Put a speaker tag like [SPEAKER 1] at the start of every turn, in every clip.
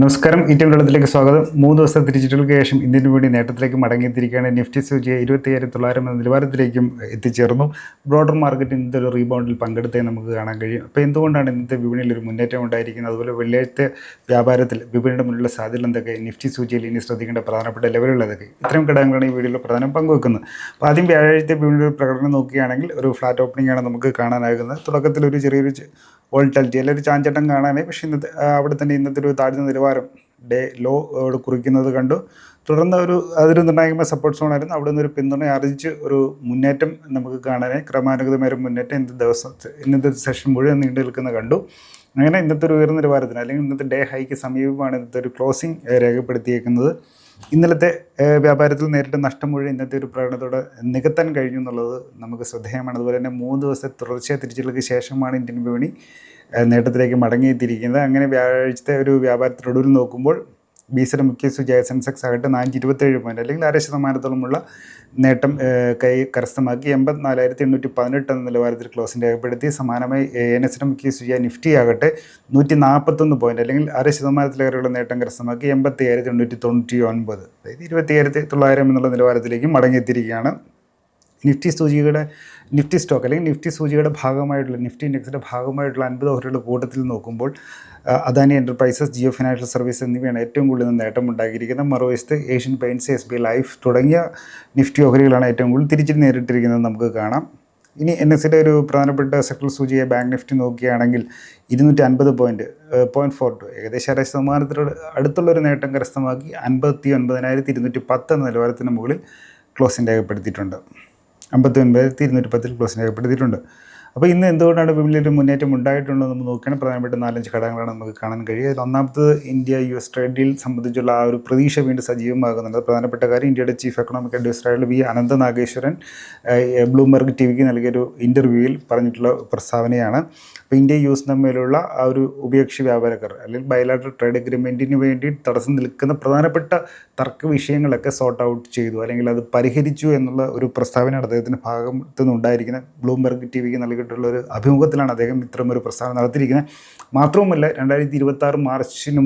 [SPEAKER 1] നമസ്കാരം. ഇന്ത്യൻ വെള്ളത്തിലേക്ക് സ്വാഗതം. മൂന്ന് ദിവസത്തെ തിരിച്ചിട്ടുകൾക്ക് ശേഷം ഇന്ത്യന് വേണ്ടി നേട്ടത്തിലേക്ക് മടങ്ങിയെത്തിയിരിക്കുകയാണ്. നിഫ്റ്റി സൂചിക ഇരുപത്തി ഏഴ് തൊള്ളായിരം എന്ന നിലവാരത്തിലേക്കും എത്തിച്ചേർന്നു. ബ്രോഡർ മാർക്കറ്റ് ഇന്നത്തെ ഒരു റീബൗണ്ടിൽ പങ്കെടുത്തേ നമുക്ക് കാണാൻ കഴിയും. അപ്പോൾ എന്തുകൊണ്ടാണ് ഇന്നത്തെ വിപണിയിൽ ഒരു മുന്നേറ്റം ഉണ്ടായിരിക്കുന്നത്? അതുപോലെ വെള്ളിയാഴ്ച വ്യാപാരത്തിൽ വിപണിയുടെ മുന്നിലുള്ള സാധ്യത എന്തൊക്കെ? നിഫ്റ്റി സൂചിയിൽ ഇനി ശ്രദ്ധിക്കേണ്ട പ്രധാനപ്പെട്ട ലെവലുകൾ ഏതൊക്കെ ഇത്തരം ഘടകങ്ങളാണ് ഈ വീഡിയോയിൽ പ്രധാനം പങ്കുവെക്കുന്നത്. അപ്പോൾ ആദ്യം വ്യാഴാഴ്ച വിപണിയുടെ പ്രകടനം നോക്കുകയാണെങ്കിൽ ഒരു ഫ്ലാറ്റ് ഓപ്പണിംഗ് ആണ് നമുക്ക് കാണാനാകുന്നത്. തുടക്കത്തിൽ ഒരു ചെറിയൊരു വോൾട്ടാലിറ്റി അല്ലെങ്കിൽ ഒരു ചാഞ്ചട്ടം കാണാനെ. പക്ഷേ ഇന്നത്തെ അവിടെ തന്നെ ഇന്നത്തെ ഒരു താഴ്ന്ന നിലവാരം ഡേ ലോ അവിടെ കുറിക്കുന്നത് കണ്ടു. തുടർന്ന് ഒരു അതൊരു നിർണായകമായ സപ്പോർട്ട് സോണായിരുന്നു അവിടെ നിന്ന് ഒരു പിന്തുണ ആർജിച്ച് ഒരു മുന്നേറ്റം നമുക്ക് കാണാനായി ക്രമാനുഗതമായ മുന്നേറ്റം ഇന്നത്തെ ദിവസം ഇന്നത്തെ സെഷൻ മുഴുവൻ നീണ്ടു നിൽക്കുന്ന കണ്ടു. അങ്ങനെ ഇന്നത്തെ ഒരു ഉയർന്ന നിലവാരത്തിന് അല്ലെങ്കിൽ ഇന്നത്തെ ഡേ ഹൈക്ക് സമീപമാണ് ഇന്നത്തെ ഒരു ക്ലോസിംഗ് രേഖപ്പെടുത്തിയേക്കുന്നത്. ഇന്നലത്തെ വ്യാപാരത്തിൽ നേരിട്ട നഷ്ടം മുഴുവൻ ഇന്നത്തെ ഒരു പ്രകടനത്തോടെ നികത്താൻ കഴിഞ്ഞു എന്നുള്ളത് നമുക്ക് ശ്രദ്ധേയമാണ്. അതുപോലെ തന്നെ മൂന്ന് ദിവസത്തെ തുടർച്ചയായ തിരിച്ചുകൾക്ക് ശേഷമാണ് ഇന്ത്യൻ വിപണി നേട്ടത്തിലേക്ക് മടങ്ങിയെത്തിയിരിക്കുന്നത്. അങ്ങനെ വ്യാഴാഴ്ചത്തെ ഒരു വ്യാപാരത്തിനൊടുവിൽ നോക്കുമ്പോൾ ബീസിയുടെ മുഖ്യ ജയ സെൻസെക്സ് ആകട്ടെ നാനൂറ്റി ഇരുപത്തേഴ് പോയിന്റ് അല്ലെങ്കിൽ അര ശതമാനത്തോളമുള്ള നേട്ടം കൈ കരസ്ഥമാക്കി എൺപത്തിനാലായിരത്തി എണ്ണൂറ്റി പതിനെട്ട് എന്ന നിലവാരത്തിൽ ക്ലോസിംഗ് രേഖപ്പെടുത്തി സമാനമായി എൻ എസ് എസിന്റെ മുഖ്യ സുജ നിഫ്റ്റി ആകട്ടെ നൂറ്റി നാൽപ്പത്തൊന്ന് പോയിന്റ് അല്ലെങ്കിൽ അര ശതമാനത്തിലേറെയുള്ള നേട്ടം കരസ്ഥമാക്കി എൺപത്തി അയ്യായിരത്തി എണ്ണൂറ്റി തൊണ്ണൂറ്റി ഒൻപത് അതായത് ഇരുപത്തി ആയിരത്തി തൊള്ളായിരം എന്നുള്ള നിലവാരത്തിലേക്ക് മടങ്ങിയെത്തിയിരിക്കുകയാണ്. നിഫ്റ്റി സൂചികയുടെ നിഫ്റ്റി സ്റ്റോക്ക് അല്ലെങ്കിൽ നിഫ്റ്റി സൂചികയുടെ ഭാഗമായിട്ടുള്ള നിഫ്റ്റി ഇൻഡെക്സിന്റെ ഭാഗമായിട്ടുള്ള അൻപത് ഓഹരികളുടെ കൂട്ടത്തിൽ നോക്കുമ്പോൾ Adani enterprises Jio financial service എന്നിവയാണ് ഏറ്റവും കൂടുതൽ നേട്ടം ഉണ്ടാക്കിയിരിക്കുന്നത്. മറുവശത്ത് Asian paints S B life തുടങ്ങിയ നിഫ്റ്റി ഓഹരികളാണ് ഏറ്റവും കൂടുതൽ തിരിച്ചു നേരിട്ടിരിക്കുന്നത് നമുക്ക് കാണാം. ഇനി എൻ എസിന്റെ ഒരു പ്രധാനപ്പെട്ട സെക്ടർ സൂചിയെ ബാങ്ക് നിഫ്റ്റി നോക്കുകയാണെങ്കിൽ ഇരുന്നൂറ്റി അൻപത് പോയിന്റ് പോയിന്റ് ഫോർ ടു ഏകദേശം അര ശതമാനത്തിനോട് അടുത്തുള്ളൊരു നേട്ടം കരസ്ഥമാക്കി അൻപത്തി ഒൻപതിനായിരത്തി ഇരുന്നൂറ്റി പത്ത് എന്ന നിലവാരത്തിന് മുകളിൽ ക്ലോസിംഗ് രേഖപ്പെടുത്തിയിട്ടുണ്ട്. അമ്പത്തി ഒൻപതിനായിരത്തി ഇരുന്നൂറ്റി പത്തിൽ ക്ലോസിന് രേഖപ്പെടുത്തിയിട്ടുണ്ട് അപ്പോൾ ഇന്ന് എന്തുകൊണ്ടാണ് ഒരു മുന്നേറ്റം ഉണ്ടായിട്ടുള്ളത് നമ്മൾ നോക്കുകയാണ് പ്രധാനപ്പെട്ട നാലഞ്ച് ഘടകങ്ങളാണ് നമുക്ക് കാണാൻ കഴിയുക. അതിൽ ഒന്നാമത്തത് India U S trade deal സംബന്ധിച്ചുള്ള ആ ഒരു പ്രതീക്ഷ വീണ്ടും സജീവമാകുന്നുണ്ട്. പ്രധാനപ്പെട്ട കാര്യം ഇന്ത്യയുടെ ചീഫ് എക്കണോമിക് അഡ്വൈസറായുള്ള V Anantha Nageswaran Bloomberg T വിക്ക് നൽകിയൊരു ഇന്റർവ്യൂവിൽ പറഞ്ഞിട്ടുള്ള പ്രസ്താവനയാണ്. അപ്പോൾ ഇന്ത്യ യു എസ് തമ്മിലുള്ള ആ ഒരു ഉഭയകക്ഷി വ്യാപാരക്കാർ അല്ലെങ്കിൽ ബയലാറ്റർ ട്രേഡ് അഗ്രിമെന്റിന് വേണ്ടി തടസ്സം നിൽക്കുന്ന പ്രധാനപ്പെട്ട തർക്ക വിഷയങ്ങളൊക്കെ സോർട്ട് ഔട്ട് ചെയ്തു അല്ലെങ്കിൽ അത് പരിഹരിച്ചു എന്നുള്ള ഒരു പ്രസ്താവന അദ്ദേഹത്തിന്റെ ഭാഗത്തുനിന്നുണ്ടായിരിക്കുന്ന ബ്ലൂംബർഗ് ടി വിക്ക് നൽകിയിട്ടുള്ള ഒരു അഭിമുഖത്തിലാണ് അദ്ദേഹം ഇത്തരം ഒരു പ്രസ്താവന നടത്തിയിരിക്കുന്നത്. മാത്രവുമല്ല രണ്ടായിരത്തി ഇരുപത്തി മാർച്ചിന്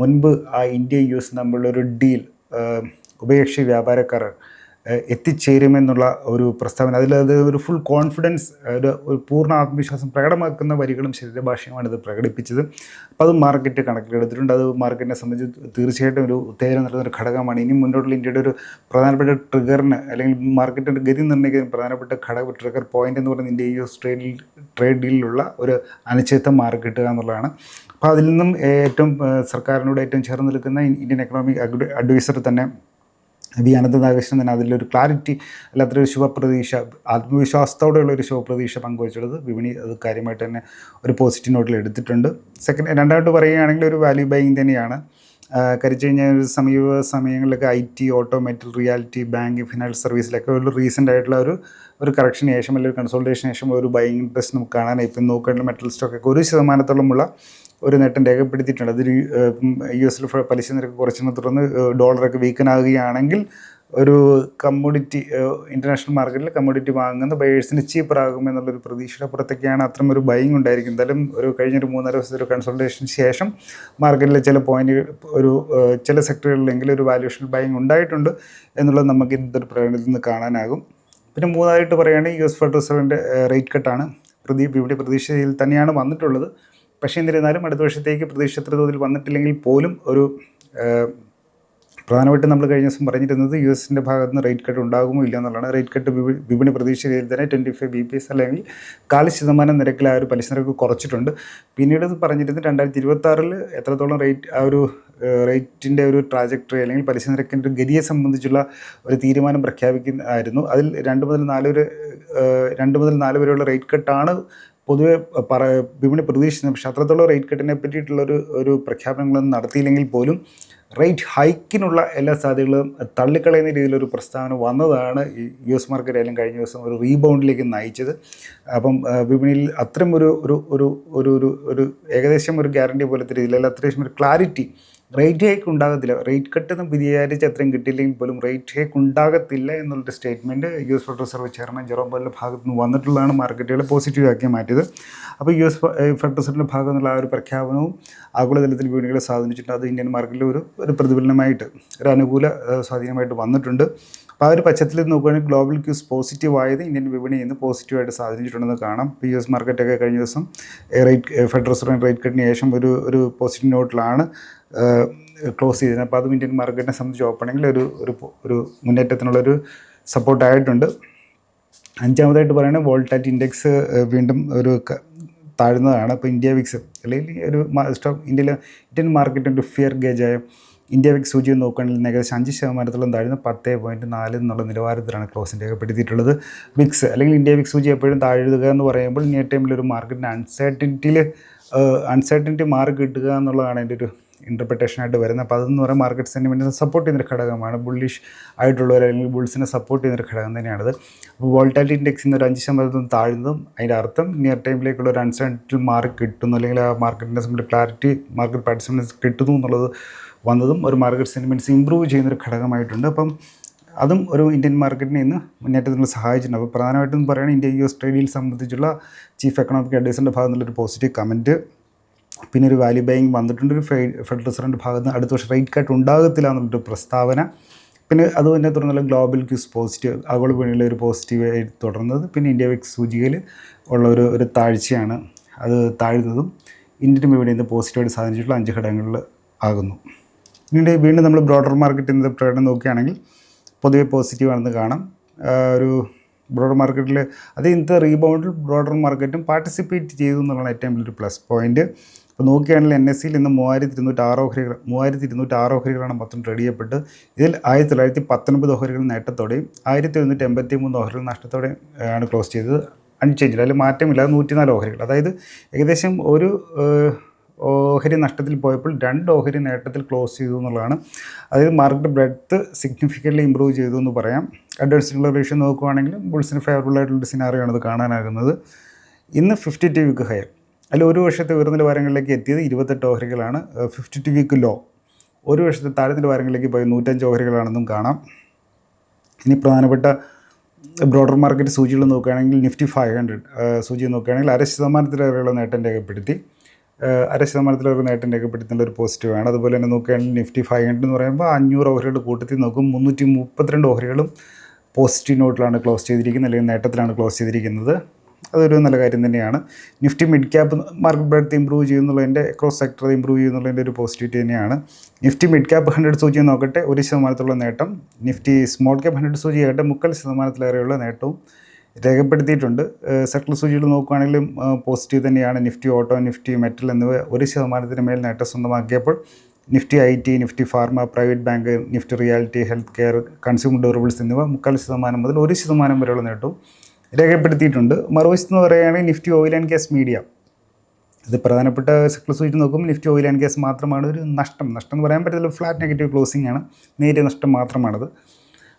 [SPEAKER 1] മുൻപ് ആ ഇന്ത്യ യു എസ് തമ്മിലുള്ള ഒരു ഡീൽ ഉഭയകക്ഷി വ്യാപാരക്കാരൻ എത്തിച്ചേരുമെന്നുള്ള ഒരു പ്രസ്താവന. അതിൽ അത് ഒരു ഫുൾ കോൺഫിഡൻസ് ഒരു ഒരു പൂർണ ആത്മവിശ്വാസം പ്രകടമാക്കുന്ന വരികളും ശരീരഭാഷയുമാണ് ഇത് പ്രകടിപ്പിച്ചത്. അപ്പോൾ അത് മാർക്കറ്റ് കണക്കിലെടുത്തിട്ടുണ്ട്. അത് മാർക്കറ്റിനെ സംബന്ധിച്ച് തീർച്ചയായിട്ടും ഒരു ഉത്തേജനം നൽകുന്ന ഘടകമാണ്. ഇനി മുന്നോട്ടുള്ള ഇന്ത്യയുടെ ഒരു പ്രധാനപ്പെട്ട ട്രിഗറിന് അല്ലെങ്കിൽ മാർക്കറ്റിന്റെ ഗതി നിർണയിക്കുന്ന പ്രധാനപ്പെട്ട ഘടക ട്രിഗർ പോയിന്റ് എന്ന് പറയുന്നത് ഇന്ത്യ യു എസ് ട്രേഡിൽ ട്രേഡ് ഡീലിലുള്ള ഒരു അനിശ്ചിത മാർക്കറ്റുക എന്നുള്ളതാണ്. അപ്പോൾ അതിൽ നിന്നും ഏറ്റവും സർക്കാരിനോട് ഏറ്റവും ചേർന്ന് നിൽക്കുന്ന ഇന്ത്യൻ എക്കണോമിക് അഡ്വൈസർ തന്നെ വി അനന്ത നാഗേശ്വരൻ തന്നെ അതിലൊരു ക്ലാരിറ്റി അല്ലാത്തൊരു ശുഭപ്രതീക്ഷ ആത്മവിശ്വാസത്തോടെയുള്ള ഒരു ശുഭപ്രതീക്ഷ പങ്കുവച്ചുള്ളത് വിപണി അത് കാര്യമായിട്ട് തന്നെ ഒരു പോസിറ്റീവ് നോട്ടിൽ എടുത്തിട്ടുണ്ട്. സെക്കൻഡ് രണ്ടാമത് പറയുകയാണെങ്കിൽ ഒരു വാല്യൂ ബൈങ് തന്നെയാണ്. കരിച്ചു കഴിഞ്ഞാൽ ഒരു സമീപ സമയങ്ങളിലൊക്കെ I T auto metal reality bank financial സർവീസിലൊക്കെ ഒരു റീസെന്റ് ആയിട്ടുള്ള ഒരു ഒരു കറക്ഷന് ശേഷം അല്ലെങ്കിൽ ഒരു കൺസോൾട്ടേഷന് ശേഷം ഒരു ബൈങ് ഇൻട്രസ്റ്റ് നമുക്ക് കാണാനായി. ഇപ്പം നോക്കേണ്ട മെറ്റൽ സ്റ്റോക്കൊക്കെ ഒരു ശതമാനത്തോളമുള്ള ഒരു നേട്ടം രേഖപ്പെടുത്തിയിട്ടുണ്ട്. അതിൽ യു എസിൽ പലിശ നിരക്ക് കുറച്ചതിനെ തുടർന്ന് ഡോളറൊക്കെ വീക്കനാകുകയാണെങ്കിൽ ഒരു കമ്മോഡിറ്റി ഇന്റർനാഷണൽ മാർക്കറ്റിൽ കമ്മോഡിറ്റി വാങ്ങുന്ന ബയേഴ്സിന് ചീപ്പറാകും എന്നുള്ളൊരു പ്രതീക്ഷയുടെ പുറത്തൊക്കെയാണ് അത്തരം ഒരു ബൈങ് ഉണ്ടായിരിക്കും എന്തായാലും ഒരു കഴിഞ്ഞൊരു മൂന്നര ദിവസത്തെ ഒരു കൺസൾട്ടേഷന് ശേഷം മാർക്കറ്റിലെ ചില പോയിന്റുകൾ ഒരു ചില സെക്ടറുകളിലെങ്കിലും ഒരു വാല്യൂഷൻ ബൈങ് ഉണ്ടായിട്ടുണ്ട് എന്നുള്ളത് നമുക്ക് ഇന്നത്തെ പ്രകടനത്തിൽ നിന്ന് കാണാനാകും. പിന്നെ മൂന്നായിട്ട് പറയുകയാണെങ്കിൽ യു എസ് ഫെഡറൽ റിസർവിന്റെ റേറ്റ് കട്ടാണ് പ്രതി ഇവിടെ പ്രതീക്ഷയിൽ തന്നെയാണ് വന്നിട്ടുള്ളത്. പക്ഷേ എന്നിരുന്നാലും അടുത്ത വർഷത്തേക്ക് പ്രതീക്ഷ എത്ര തോതിൽ വന്നിട്ടില്ലെങ്കിൽ പോലും ഒരു പ്രധാനമായിട്ടും നമ്മൾ കഴിഞ്ഞ ദിവസം പറഞ്ഞിരുന്നത് യു എസിന്റെ ഭാഗത്ത് നിന്ന് റേറ്റ് കട്ട് ഉണ്ടാകുമോ ഇല്ല എന്നുള്ളതാണ്. റേറ്റ് കട്ട് വിപണി പ്രതീക്ഷയിൽ തന്നെ twenty five B P S അല്ലെങ്കിൽ കാൽ ശതമാനം നിരക്കിൽ ആ ഒരു പലിശ നിരക്ക് കുറച്ചിട്ടുണ്ട്. പിന്നീട് ഇത് പറഞ്ഞിരുന്നത് രണ്ടായിരത്തി ഇരുപത്തി ആറിൽ എത്രത്തോളം റേറ്റ് ആ ഒരു റേറ്റിന്റെ ഒരു ട്രാജക്ടറി അല്ലെങ്കിൽ പലിശ നിരക്കിന്റെ ഒരു ഗതിയെ സംബന്ധിച്ചുള്ള ഒരു തീരുമാനം പ്രഖ്യാപിക്കുന്നതായിരുന്നു അതിൽ രണ്ട് മുതൽ നാല് വരെ രണ്ട് മുതൽ നാല് വരെയുള്ള റേറ്റ് കട്ടാണ് പൊതുവെ പറ വിപണി പ്രതീക്ഷിക്കുന്നത് പക്ഷേ അത്രത്തോളം റേറ്റ് കട്ടിനെ പറ്റിയിട്ടുള്ളൊരു ഒരു പ്രഖ്യാപനങ്ങളൊന്നും നടത്തിയില്ലെങ്കിൽ പോലും റേറ്റ് ഹൈക്കിനുള്ള എല്ലാ സാധ്യതകളും തള്ളിക്കളയുന്ന രീതിയിലൊരു പ്രസ്താവന വന്നതാണ് ഈ യു എസ് മാർക്കറ്റ് ആയാലും കഴിഞ്ഞ ദിവസം ഒരു റീബൗണ്ടിലേക്ക് നയിച്ചത്. അപ്പം വിപണിയിൽ അത്തരം ഒരു ഒരു ഒരു ഒരു ഒരു ഒരു ഏകദേശം ഒരു ഗ്യാരണ്ടി പോലത്തെ രീതിയിൽ അല്ലെങ്കിൽ അത്യാവശ്യം ഒരു ക്ലാരിറ്റി റേറ്റ് ഹൈക്ക് ഉണ്ടാകത്തില്ല. റേറ്റ് കട്ട് എന്ന് വിചാരിച്ച് അത്രയും കിട്ടിയില്ലെങ്കിൽ പോലും റേറ്റ് ഹൈക്ക് ഉണ്ടാകത്തില്ല എന്നുള്ളൊരു statement U S federal reserve chairman Jerome ബോലിന്റെ ഭാഗത്ത് നിന്ന് വന്നിട്ടുള്ളതാണ്. മാർക്കറ്റുകളെ പോസിറ്റീവ് ആക്കി മാറ്റിയത്. അപ്പോൾ യു എസ് ഫെഡറൽ റിസർവിന്റെ ഭാഗത്തു നിന്നുള്ള ആ ഒരു പ്രഖ്യാപനവും ആഗോളതലത്തിൽ വിപണികളെ സ്വാധീനിച്ചിട്ടുണ്ട്. അത് ഇന്ത്യൻ മാർക്കറ്റിൽ ഒരു ഒരു പ്രതിഫലനമായിട്ട് ഒരു അനുകൂല സ്വാധീനമായിട്ട് വന്നിട്ടുണ്ട്. അപ്പോൾ ആ ഒരു പശ്ചാത്തലത്തിൽ നോക്കുകയാണെങ്കിൽ ഗ്ലോബൽ ക്യൂസ് പോസിറ്റീവ് ആയത് ഇന്ത്യൻ വിപണി ഇന്ന് പോസിറ്റീവായിട്ട് സ്വാധീനിച്ചിട്ടുണ്ടെന്ന് കാണാം. പി എസ് മാർക്കറ്റൊക്കെ കഴിഞ്ഞ ദിവസം റേറ്റ് ഫെഡറൽ റിസർവ് റേറ്റ് കട്ടിന് ശേഷം ഒരു ഒരു പോസിറ്റീവ് നോട്ടിലാണ് ക്ലോസ് ചെയ്തത് അപ്പോൾ അതും ഇന്ത്യൻ മാർക്കറ്റിനെ സംബന്ധിച്ച് ഓപ്പണെങ്കിൽ ഒരു ഒരു ഒരു മുന്നേറ്റത്തിനുള്ളൊരു സപ്പോർട്ടായിട്ടുണ്ട് അഞ്ചാമതായിട്ട് പറയുന്നത് വോൾട്ടാറ്റ് ഇൻഡെക്സ് വീണ്ടും ഒരു താഴ്ന്നതാണ്. ഇപ്പോൾ ഇന്ത്യ വിക്സ് അല്ലെങ്കിൽ ഒരു സ്റ്റോക്ക് ഇന്ത്യയിലെ ഇന്ത്യൻ മാർക്കറ്റിന്റെ ഫിയർ ഗേജായ ഇന്ത്യ വിക് സൂചി നോക്കുകയാണെങ്കിൽ ഏകദേശം അഞ്ച് ശതമാനത്തോളം താഴ്ന്ന് പത്ത് പോയിന്റ് നാല് എന്നുള്ള നിലവാരത്തിലാണ് ക്ലോസിന്റെ രേഖപ്പെടുത്തിയിട്ടുള്ളത് വിക്സ് അല്ലെങ്കിൽ ഇന്ത്യ വിക്സ് സൂചി എപ്പോഴും താഴുക എന്ന് പറയുമ്പോൾ നിയർ ടൈമിൽ ഒരു മാർക്കറ്റിന്റെ അൺസർട്ടിന്റിയിൽ അൺസർട്ടിന്റി മാർക്ക് കിട്ടുക എന്നുള്ളതാണ് എന്റെ ഒരു ഇന്റർപ്രിട്ടേഷനായിട്ട് വരുന്നത്. അപ്പോൾ അതെന്ന് പറയുമ്പോൾ മാർക്കറ്റ് സെന്റിമെന്റിനെ സപ്പോർട്ട് ചെയ്യുന്നൊരു ഘടകമാണ്. ബുള്ളിഷ് ആയിട്ടുള്ളവർ അല്ലെങ്കിൽ ബുൾസിനെ സപ്പോർട്ട് ചെയ്യുന്നൊരു ഘടകം തന്നെയാണത്. അപ്പോൾ വോൾട്ടാലിറ്റി ഇൻഡെക്സിൽ നിന്ന് ഒരു അഞ്ച് ശതമാനത്തിൽ താഴ്ന്നതും അതിന്റെ അർത്ഥം നിയർ ടൈമിലേക്കുള്ള ഒരു അൺസർട്ടിൽ മാർക്ക് കിട്ടുന്നു. അല്ലെങ്കിൽ ആ മാർക്കറ്റിനെ സംബന്ധിച്ച് ക്ലാരിറ്റി മാർക്കറ്റ് പാർട്ടിസിപ്പൻസ് കിട്ടുന്നു എന്നുള്ളത് വന്നതും ഒരു മാർക്കറ്റ് സെന്റിമെന്റ്സ് ഇമ്പ്രൂവ് ചെയ്യുന്നൊരു ഘടകമായിട്ടുണ്ട്. അപ്പം അതും ഒരു ഇന്ത്യൻ മാർക്കറ്റിനെ ഇന്ന് മുന്നേറ്റത്തിന് സഹായിച്ചിട്ടുണ്ട്. അപ്പോൾ പ്രധാനമായിട്ടും പറയുകയാണ് ഇന്ത്യ യു എസ് ട്രേഡിൽ സംബന്ധിച്ചുള്ള ചീഫ് എക്കണോമിക് അഡ്വൈസറിന്റെ ഭാഗത്തു നിന്നുള്ളൊരു പോസിറ്റീവ് കമന്റ് പിന്നെ ഒരു വാല്യൂ ബൈങ് വന്നിട്ടുണ്ട്. ഒരു ഫെഡറൽ റിസർവിന്റെ ഭാഗത്ത് നിന്ന് അടുത്ത വർഷം റേറ്റ് കട്ട് ഉണ്ടാകത്തില്ല എന്നുള്ളൊരു പ്രസ്താവന. പിന്നെ അത് തന്നെ തുടർന്നുള്ള ഗ്ലോബൽ ക്യൂസ് പോസിറ്റീവ് ആഗോള വിപണിയിലെ ഒരു പോസിറ്റീവ് ആയി തുടർന്നത്. പിന്നെ ഇന്ത്യ വെക്സ് സൂചികയിൽ ഉള്ള ഒരു ഒരു താഴ്ചയാണ്. അത് താഴ്ന്നതും ഇന്ത്യൻ വിപണിയിൽ നിന്ന് പോസിറ്റീവായിട്ട് സാധിച്ചിട്ടുള്ള അഞ്ച് ഘടകങ്ങളിൽ ആകുന്നു. പിന്നീട് വീണ്ടും നമ്മൾ ബ്രോഡർ മാർക്കറ്റിൽ നിന്ന് പ്രകടനം നോക്കുകയാണെങ്കിൽ പൊതുവെ പോസിറ്റീവാണെന്ന് കാണാം. ഒരു ബ്രോഡർ മാർക്കറ്റിൽ അത് ഇന്നത്തെ റീബൗണ്ടിൽ ബ്രോഡർ മാർക്കറ്റും പാർട്ടിസിപ്പേറ്റ് ചെയ്തു എന്നുള്ളതാണ് ഏറ്റവും വലിയൊരു പ്ലസ് പോയിന്റ് ഇപ്പോൾ നോക്കുകയാണെങ്കിൽ എൻ എസ് സിയിൽ ഇന്ന് മൂവായിരത്തി ഇരുന്നൂറ്റി ആറ് ഓഹരികൾ മൂവായിരത്തി ഇരുന്നൂറ്റി ആറ് ഓഹരികളാണ് മൊത്തം ട്രേഡ് ചെയ്യപ്പെട്ട് ഇതിൽ ആയിരത്തി തൊള്ളായിരത്തി പത്തൊൻപത് ഓഹരികൾ നേട്ടത്തോടെയും ആയിരത്തി ഒരുന്നൂറ്റി എൺപത്തി മൂന്ന് ഓഹരികൾ നഷ്ടത്തോടെയും ആണ് ക്ലോസ് ചെയ്തത്. അൺചേഞ്ച് അതിൽ മാറ്റമില്ലാതെ നൂറ്റിനാല് ഓഹരികൾ. അതായത് ഏകദേശം ഒരു ഓഹരി നഷ്ടത്തിൽ പോയപ്പോൾ രണ്ട് ഓഹരി നേട്ടത്തിൽ ക്ലോസ് ചെയ്തു എന്നുള്ളതാണ്. അതായത് മാർക്കറ്റ് ബ്രെഡ്ത്ത് സിഗ്നിഫിക്കന്റ്ലി ഇമ്പ്രൂവ് ചെയ്തു എന്ന് പറയാം. അഡ്വാൻസിനുള്ള റേഷ്യോ നോക്കുകയാണെങ്കിൽ ബുൾസിന് ഫേവറബിൾ ആയിട്ടുള്ള സിനാറിയാണ് ഇത് കാണാനാകുന്നത്. ഇന്ന് ഫിഫ്റ്റി ടു വീക്ക് ഹയർ അല്ല ഒരു വർഷത്തെ ഉയർന്ന നിലവാരങ്ങളിലേക്ക് എത്തിയത് ഇരുപത്തെട്ട് ഓഹരികളാണ്. ഫിഫ്റ്റി ടു വീക്ക് ലോ ഒരു വർഷത്തെ താഴെ നിലവാരങ്ങളിലേക്ക് പോയി നൂറ്റഞ്ച് ഓഹരികളാണെന്നും കാണാം. ഇനി പ്രധാനപ്പെട്ട ബ്രോഡർ മാർക്കറ്റ് സൂചികൾ നോക്കുകയാണെങ്കിൽ നിഫ്റ്റി ഫൈവ് ഹൺഡ്രഡ് സൂചി നോക്കുകയാണെങ്കിൽ അര ശതമാനത്തിലേറെയുള്ള നേട്ടം രേഖപ്പെടുത്തി. അര ശതമാനത്തിലൊരു നേട്ടം രേഖപ്പെടുത്തുന്ന ഒരു പോസിറ്റീവാണ് അതുപോലെ തന്നെ നോക്കുകയാണെങ്കിൽ നിഫ്റ്റി ഫൈവ് ഹൺഡ്രഡ് എന്ന് പറയുമ്പോൾ അഞ്ഞൂറ് ഓഹരികളുടെ കൂട്ടത്തിൽ നോക്കും. മുന്നൂറ്റി മുപ്പത്തിരണ്ട് ഓഹരികളും പോസിറ്റീവ് നോട്ടിലാണ് ക്ലോസ് ചെയ്തിരിക്കുന്നത് അല്ലെങ്കിൽ നേട്ടത്തിലാണ് ക്ലോസ് ചെയ്തിരിക്കുന്നത്. അതൊരു നല്ല കാര്യം തന്നെയാണ്. Nifty mid cap market breadth improve ചെയ്യുന്നുള്ളതിന്റെ cross sector improve ചെയ്യുന്നുള്ളതിന്റെ ഒരു പോസിറ്റിവിറ്റി തന്നെയാണ്. നിഫ്റ്റി മിഡ് ക്യാപ്പ് ഹൺഡ്രഡ് സൂചി നോക്കട്ടെ ഒരു ശതമാനത്തിലുള്ള നേട്ടം. നിഫ്റ്റി സ്മോൾ ക്യാപ്പ് ഹൺഡ്രഡ് സൂചി ആകട്ടെ മുക്കാൽ ശതമാനത്തിലേറെയുള്ള നേട്ടവും രേഖപ്പെടുത്തിയിട്ടുണ്ട്. സെക്ടർ സൂചികൾ നോക്കുകയാണെങ്കിലും പോസിറ്റീവ് തന്നെയാണ്. നിഫ്റ്റി ഓട്ടോ നിഫ്റ്റി മെറ്റൽ എന്നിവ ഒരു ശതമാനത്തിന് മേൽ നേട്ടം സ്വന്തമാക്കിയപ്പോൾ Nifty I T Nifty pharma private bank Nifty reality health care consumer durables എന്നിവ മുക്കാൽ ശതമാനം മുതൽ ഒരു ശതമാനം വരെയുള്ള നേട്ടവും രേഖപ്പെടുത്തിയിട്ടുണ്ട്. മറുവശത്ത് എന്ന് പറയുകയാണെങ്കിൽ Nifty oil and gas media. ഇത് പ്രധാനപ്പെട്ട സെക്ടർ സൂചിച്ച് നോക്കുമ്പോൾ നിഫ്റ്റി ഓയിൽ ആൻഡ് ഗ്യാസ് മാത്രമാണ് ഒരു നഷ്ടം. നഷ്ടം എന്ന് പറയാൻ പറ്റില്ല ഫ്ലാറ്റ് നെഗറ്റീവ് ക്ലോസിംഗ് ആണ്. നേരിയ നഷ്ടം മാത്രമാണത്.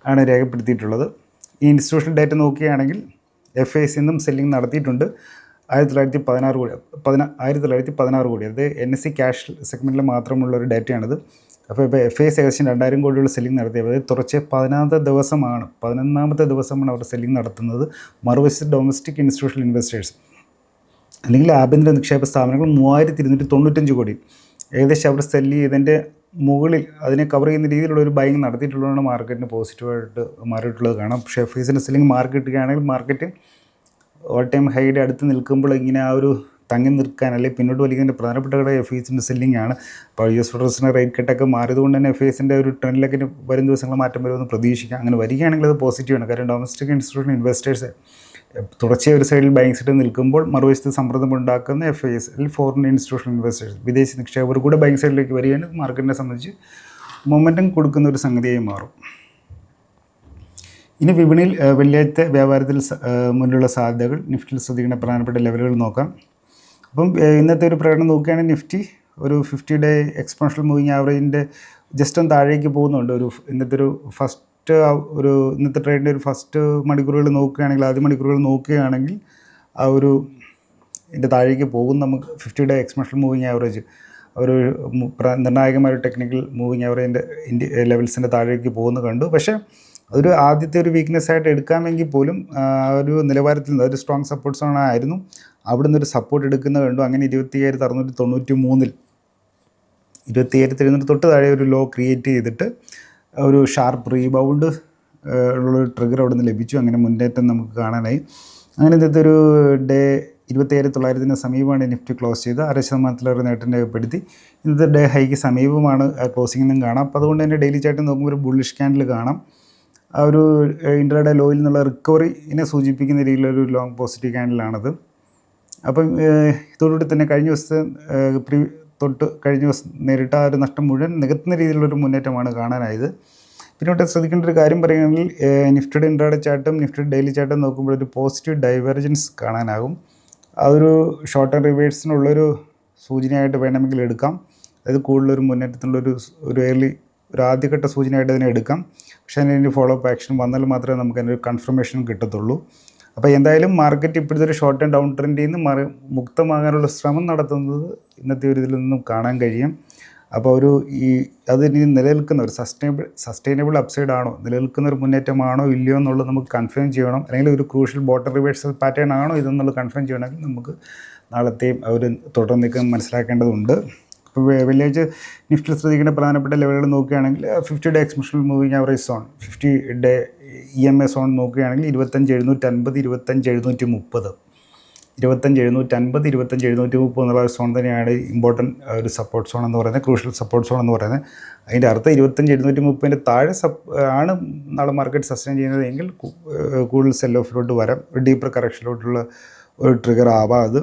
[SPEAKER 1] ആണ് രേഖപ്പെടുത്തിയിട്ടുള്ളത്. ഈ ഇൻസ്റ്റിറ്റ്യൂഷണൽ ഡേറ്റ് നോക്കുകയാണെങ്കിൽ എഫ് ഐ നിന്നും സെല്ലിംഗ് നടത്തിയിട്ടുണ്ട്. ആയിരത്തി തൊള്ളായിരത്തി പതിനാറ് കോടി പതിനാ ആയിരത്തി തൊള്ളായിരത്തി പതിനാറ് കോടി. അത് എൻ എസ് സി ക്യാഷ് സെഗ്മെന്റിൽ മാത്രമുള്ള ഒരു ഡേറ്റയാണിത് അപ്പോൾ ഇപ്പോൾ എഫ് ഐ എസ് ഏകദേശം രണ്ടായിരം കോടിയുള്ള സെല്ലിംഗ് നടത്തി. അതായത് തുറച്ച് പതിനാമത്തെ ദിവസമാണ് പതിനൊന്നാമത്തെ ദിവസമാണ് അവർ സെല്ലിംഗ് നടത്തുന്നത് മറുവശത്ത് ഡൊമസ്റ്റിക് ഇൻസ്റ്റിറ്റ്യൂഷണൽ ഇൻവെസ്റ്റേഴ്സ് അല്ലെങ്കിൽ ആഭ്യന്തര നിക്ഷേപ സ്ഥാപനങ്ങൾ മൂവായിരത്തി ഇരുന്നൂറ്റി തൊണ്ണൂറ്റഞ്ച് കോടി. ഏകദേശം അവർ സെല്ല് ചെയ്തതിന്റെ മുകളിൽ അതിനെ കവർ ചെയ്യുന്ന രീതിയിലുള്ള ഒരു ബൈങ് നടത്തിയിട്ടുള്ളതാണ് മാർക്കറ്റിന് പോസിറ്റീവായിട്ട് മാറിയിട്ടുള്ളത്. കാണാം പക്ഷേ ഫീസിന്റെ സെല്ലിംഗ് മാർക്കറ്റ് കിട്ടുകയാണെങ്കിൽ മാർക്കറ്റ് ഓൾ ടൈം ഹൈയുടെ അടുത്ത് നിൽക്കുമ്പോൾ ഇങ്ങനെ ആ ഒരു തങ്ങി നിൽക്കാൻ അല്ലെങ്കിൽ പിന്നോട്ട് വലിക്കുന്നതിന്റെ പ്രധാനപ്പെട്ട ഘടകം എഫ് ഐസിന്റെ സെല്ലിംഗ് ആണ്. അപ്പോൾ യു എസ് ഫെഡറേഷന്റെ റേറ്റ് കട്ടൊക്കെ മാറിയതുകൊണ്ട് തന്നെ എഫ് ഐസിന്റെ ഒരു ട്രെൻഡിലൊക്കെ വരും ദിവസങ്ങൾ മാറ്റം വരുമെന്ന് പ്രതീക്ഷിക്കാം. അങ്ങനെ വരികയാണെങ്കിൽ അത് പോസിറ്റീവാണ് കാരണം ഡൊമസ്റ്റിക് ഇൻസ്റ്റിറ്റ്യൂഷൻ ഇൻവെസ്റ്റേഴ്സ് തുടർച്ചയായ ഒരു സൈഡിൽ ബാങ്ക് ഇട്ട് നിൽക്കുമ്പോൾ മറുവശത്ത് സമ്മർദ്ദം ഉണ്ടാക്കുന്ന എഫ് ഐ എസ് അല്ലെങ്കിൽ ഫോറിൻ ഇൻസ്റ്റിറ്റ്യൂഷണൽ ഇൻവെസ്റ്റേഴ്സ് വിദേശ നിക്ഷേപകർ കൂടെ ബാങ്ക് സൈഡിലേക്ക് വരികയാണ്. മാർക്കറ്റിനെ സംബന്ധിച്ച് മൊമെന്റം കൊടുക്കുന്ന ഒരു സംഗതിയായി മാറും. ഇനി വിപണിയിൽ വെള്ളിയാഴ്ച വ്യാപാരത്തിൽ മുന്നിലുള്ള സാധ്യതകൾ നിഫ്റ്റിയിൽ ശ്രദ്ധിക്കേണ്ട പ്രധാനപ്പെട്ട ലെവലുകൾ നോക്കാം. അപ്പം ഇന്നത്തെ ഒരു പ്രകടനം നോക്കുകയാണെങ്കിൽ നിഫ്റ്റി ഒരു ഫിഫ്റ്റി ഡേ എക്സ്പോണൻഷ്യൽ മൂവിങ് ആവറേജിന്റെ ജസ്റ്റ് ഒന്ന് താഴേക്ക് പോകുന്നുണ്ട്. ഒരു ഇന്നത്തെ ഒരു ഫസ്റ്റ് ഒരു ഇന്നത്തെ ട്രേഡിന്റെ ഒരു ഫസ്റ്റ് മണിക്കൂറുകൾ നോക്കുകയാണെങ്കിൽ ആദ്യ മണിക്കൂറുകൾ നോക്കുകയാണെങ്കിൽ ആ ഒരു ഇതിന്റെ താഴേക്ക് പോകും. നമുക്ക് fifty day exponential moving average. ഒരു നിർണായകമായ ഒരു ടെക്നിക്കൽ മൂവിങ് ആവറേജിന്റെ ഇന്ത്യ ലെവൽസിന്റെ താഴേക്ക് പോകുന്നു കണ്ടു. പക്ഷേ അതൊരു ആദ്യത്തെ ഒരു വീക്ക്നെസ് ആയിട്ട് എടുക്കാമെങ്കിൽ പോലും ആ ഒരു നിലവാരത്തിൽ നിന്ന് ഒരു സ്ട്രോങ് സപ്പോർട്ട് സോൺ ആയിരുന്നു. അവിടെ നിന്ന് ഒരു സപ്പോർട്ട് എടുക്കുന്നത് കണ്ടു. അങ്ങനെ ഇരുപത്തി അയ്യായിരത്തി അറുന്നൂറ്റി തൊണ്ണൂറ്റി മൂന്നിൽ ഇരുപത്തി അയ്യായിരത്തി എഴുന്നൂറ് തൊട്ട് താഴെ ഒരു ലോ ക്രിയേറ്റ് ചെയ്തിട്ട് ഒരു ഷാർപ്പ് റീബൗണ്ട് ഉള്ളൊരു ട്രിഗർ അവിടെ നിന്ന് ലഭിച്ചു. അങ്ങനെ മുന്നേറ്റം നമുക്ക് കാണാനായി. അങ്ങനെ ഇന്നത്തെ ഒരു ഡേ ഇരുപത്തേഴ് തൊള്ളായിരത്തിന് സമീപമാണ് നിഫ്റ്റി ക്ലോസ് ചെയ്ത് അര ശതമാനത്തിലേറെ നേട്ടം രേഖപ്പെടുത്തി. ഇന്നത്തെ ഡേ ഹൈക്ക് സമീപമാണ് ക്ലോസിംഗ് നിന്നും കാണാം. അപ്പോൾ അതുകൊണ്ട് തന്നെ ഡെയിലി ചാർട്ട് നോക്കുമ്പോൾ ഒരു ബുള്ളിഷ് ക്യാൻഡിൽ കാണാം. ആ ഒരു ഇൻട്രാഡേ ലോയിൽ നിന്നുള്ള റിക്കവറിനെ സൂചിപ്പിക്കുന്ന രീതിയിലൊരു ലോങ് പോസിറ്റീവ് ക്യാൻഡിലാണത് അപ്പം ഇതോടുകൂടി തന്നെ കഴിഞ്ഞ ദിവസത്തെ തൊട്ട് കഴിഞ്ഞ ദിവസം നേരിട്ട ആ ഒരു നഷ്ടം മുഴുവൻ നികത്തുന്ന രീതിയിലുള്ളൊരു മുന്നേറ്റമാണ് കാണാനായത്. പിന്നോട്ട് ശ്രദ്ധിക്കേണ്ട ഒരു കാര്യം പറയുകയാണെങ്കിൽ നിഫ്റ്റഡ് നിഫ്റ്റിയുടെ ഇൻട്രാഡേ ചാർട്ടും നിഫ്റ്റിയുടെ ഡെയിലി ചാർട്ടും നോക്കുമ്പോൾ ഒരു പോസിറ്റീവ് ഡൈവേർജൻസ് കാണാനാകും. ആ ഒരു ഷോർട്ട് ആൻഡ് റിവേഴ്സിനുള്ളൊരു സൂചനയായിട്ട് വേണമെങ്കിൽ എടുക്കാം. അതായത് കൂടുതലൊരു മുന്നേറ്റത്തിനുള്ളൊരു ഒരു ഏർലി ഒരു ആദ്യഘട്ട സൂചനയായിട്ട് അതിനെ എടുക്കാം. പക്ഷേ അതിന് ഫോളോ അപ്പ് ആക്ഷൻ വന്നാൽ മാത്രമേ നമുക്ക് കൺഫർമേഷൻ കിട്ടത്തുള്ളൂ. അപ്പോൾ എന്തായാലും മാർക്കറ്റ് ഇപ്പോഴത്തെ ഒരു ഷോർട്ട് ടൈം ഡൗൺ ട്രെൻഡിൽ നിന്ന് മറി മുക്തമാകാനുള്ള ശ്രമം നടത്തുന്നത് ഇന്നത്തെ ഒരു ഇതിൽ നിന്നും കാണാൻ കഴിയും. അപ്പോൾ ഒരു ഈ അത് ഇനി നിലനിൽക്കുന്ന ഒരു സസ്റ്റൈനബിൾ സസ്റ്റൈനബിൾ അപ്സൈഡ് ആണോ? നിലനിൽക്കുന്ന ഒരു മുന്നേറ്റമാണോ? ഇല്ലയോ എന്നുള്ളത് നമുക്ക് കൺഫേം ചെയ്യണം. അല്ലെങ്കിൽ ഒരു ക്രൂഷ്യൽ ബോട്ടർ റിവേഴ്സൽ പാറ്റേൺ ആണോ ഇതെന്നുള്ളത് കൺഫേം ചെയ്യണമെങ്കിൽ നമുക്ക് നാളത്തെയും ഒരു തുടർന്നേക്കും മനസ്സിലാക്കേണ്ടതുണ്ട്. ഇപ്പോൾ വെള്ളിയാഴ്ച നിഫ്റ്റിയിൽ ശ്രദ്ധിക്കേണ്ട പ്രധാനപ്പെട്ട ലെവലുകൾ നോക്കുകയാണെങ്കിൽ fifty day exponential moving average zone fifty day E M A zone നോക്കുകയാണെങ്കിൽ ഇരുപത്തഞ്ച് എഴുന്നൂറ്റി അൻപത് ഇരുപത്തഞ്ച് എഴുന്നൂറ്റി മുപ്പത് ഇരുപത്തഞ്ച് എഴുന്നൂറ്റി അൻപത് ഇരുപത്തഞ്ച് എഴുന്നൂറ്റി മുപ്പത് എന്നുള്ള സോൺ തന്നെയാണ് ഇമ്പോർട്ടന്റ് ഒരു സപ്പോർട്ട് സോൺ എന്ന് പറയുന്നത് ക്രൂഷ്യൽ സപ്പോർട്ട് സോൺ എന്ന് പറയുന്നത്. അതിന്റെ അർത്ഥം ഇരുപത്തഞ്ച് എഴുന്നൂറ്റി മുപ്പതിന്റെ താഴെ സപ്പ് ആണ് നാളെ മാർക്കറ്റ് സസ്റ്റെയിൻ ചെയ്യുന്നത് എങ്കിൽ കു- ഏഹ് കൂടുതൽ സെൽ ഓഫിലോട്ട് വരാം. ഡീപ്പർ കറക്ഷനിലോട്ടുള്ള ഒരു ട്രിഗർ ആവാം അത്.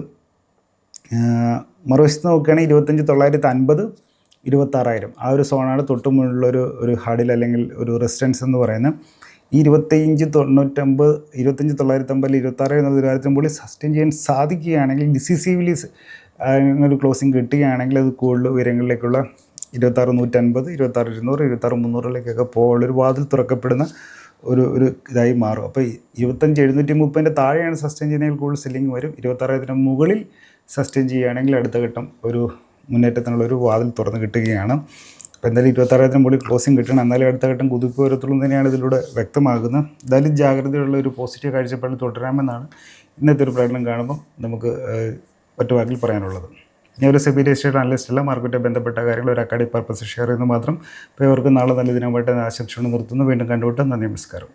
[SPEAKER 1] മറുവശത്ത് നോക്കുകയാണെങ്കിൽ ഇരുപത്തഞ്ച് തൊള്ളായിരത്തി അൻപത് ഇരുപത്താറായിരം. ആ ഒരു സോണാണ് തൊട്ട് മുകളിലൊരു ഒരു ഹാർഡിൽ അല്ലെങ്കിൽ ഒരു റെസിഡൻസ് എന്ന് പറയുന്നത്. ഈ ഇരുപത്തഞ്ച് തൊണ്ണൂറ്റമ്പത് ഇരുപത്തഞ്ച് തൊള്ളായിരത്തി അമ്പതിൽ ഇരുപത്താറ് എന്ന നിലവാരത്തിന് മുകളിൽ സസ്റ്റെയിൻ ചെയ്യാൻ സാധിക്കുകയാണെങ്കിൽ ഡിസിസീവ്ലി ഒരു ക്ലോസിങ് കിട്ടുകയാണെങ്കിൽ അത് കൂടുതൽ ഉയരങ്ങളിലേക്കുള്ള ഇരുപത്താറ് നൂറ്റൻപത് ഇരുപത്താറ് ഇരുന്നൂറ് ഇരുപത്താറ് മുന്നൂറിലേക്കൊക്കെ പോകാനുള്ള ഒരു വാതിൽ തുറക്കപ്പെടുന്ന ഒരു ഒരു ഇതായി മാറും. അപ്പോൾ ഇരുപത്തഞ്ച് എഴുന്നൂറ്റി മുപ്പതിന്റെ താഴെയാണ് സസ്റ്റെയിൻ ചെയ്യുന്നതിൽ കൂടുതൽ സെല്ലിങ് വരും. ഇരുപത്താറായിരത്തിന് മുകളിൽ സസ്റ്റെയിൻ ചെയ്യുകയാണെങ്കിൽ അടുത്ത ഘട്ടം ഒരു മുന്നേറ്റത്തിനുള്ള ഒരു വാതിൽ തുറന്ന് കിട്ടുകയാണ്. അപ്പോൾ എന്തായാലും ഇരുപത്താറായിരത്തിന് മുകളിൽ ക്ലോസിംഗ് കിട്ടണം. എന്നാലും അടുത്ത ഘട്ടം കുതിപ്പ് വരത്തുള്ളൂ തന്നെയാണ് ഇതിലൂടെ വ്യക്തമാകുന്നത്. എന്തായാലും ജാഗ്രതയുള്ള ഒരു പോസിറ്റീവ് കാഴ്ചപ്പാടിൽ തുടരാമെന്നാണ് ഇന്നത്തെ ഒരു പ്രകടനം കാണുമ്പോൾ നമുക്ക് ഒറ്റ വാക്കിൽ പറയാനുള്ളത്. ഞാൻ ഒരു സെബി രജിസ്റ്റേഡ് അനലിസ്റ്റ് അല്ല മാർക്കറ്റുമായി ബന്ധപ്പെട്ട കാര്യങ്ങൾ ഒരു അക്കാഡമിക് പർപ്പസ് ഷെയർ ചെയ്യുന്നു മാത്രം. അപ്പോൾ ഇവർക്ക് നാളെ നല്ല ദിനമായിട്ട് ആശംസകൾ നിർത്തുന്നു. വീണ്ടും കണ്ടുമുട്ടാം. നന്ദി നമസ്കാരം.